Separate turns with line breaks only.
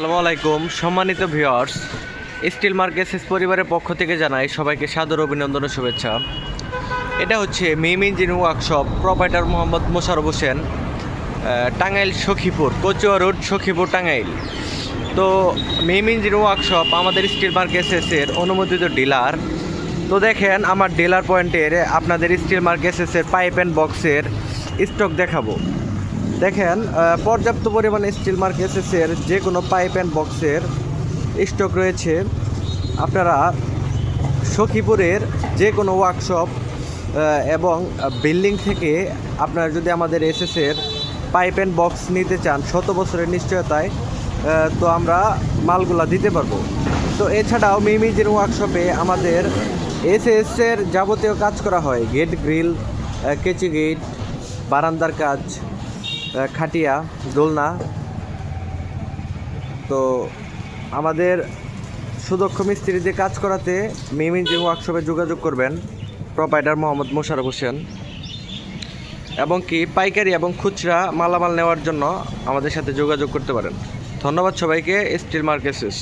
আসসালামু আলাইকুম। সম্মানিত ভিউয়ার্স, স্টিল মার্কেসেস পরিবারের পক্ষ থেকে জানাই সবাইকে সাদর অভিনন্দন ও শুভেচ্ছা। এটা হচ্ছে Mim engine workshop, proprietor Mohammad Mosharraf Hossain Tangail Sakhipur, Kachua road, Sakhipur, Tangail. তো মিম ইঞ্জিন ওয়ার্কশপ আমাদের স্টিল মার্কেসেসের অনুমোদিত ডিলার। তো দেখেন, আমার ডিলার পয়েন্টের আপনাদের স্টিল মার্কেসেসের পাইপ অ্যান্ড বক্সের স্টক দেখাবো। দেখেন পর্যাপ্ত পরিমাণে স্টিল মার্কেসেসের যে কোনো পাইপ অ্যান্ড বক্সের স্টক রয়েছে। আপনারা সখীপুরের যে কোনো ওয়ার্কশপ এবং বিল্ডিং থেকে আপনারা যদি আমাদের এসএসের পাইপ অ্যান্ড বক্স নিতে চান, শত বছরের নিশ্চয়তায় তো আমরা মালগুলা দিতে পারব। তো এছাড়াও মিমিজির ওয়ার্কশপে আমাদের এসএসের যাবতীয় কাজ করা হয়। গেট গ্রিল কেচি গেট বারান্দার কাজ খাটিয়া, দোলনা। তো আমাদের সুদক্ষ মিস্ত্রি দিয়ে কাজ করাতে মিমিন যে ওয়ার্কশপে যোগাযোগ করবেন প্রোপাইটার মোহাম্মদ মোশারফ হোসেন, এবং কি পাইকারি এবং খুচরা মালামাল নেওয়ার জন্য আমাদের সাথে যোগাযোগ করতে পারেন। ধন্যবাদ সবাইকে, স্টিল মার্কেসেস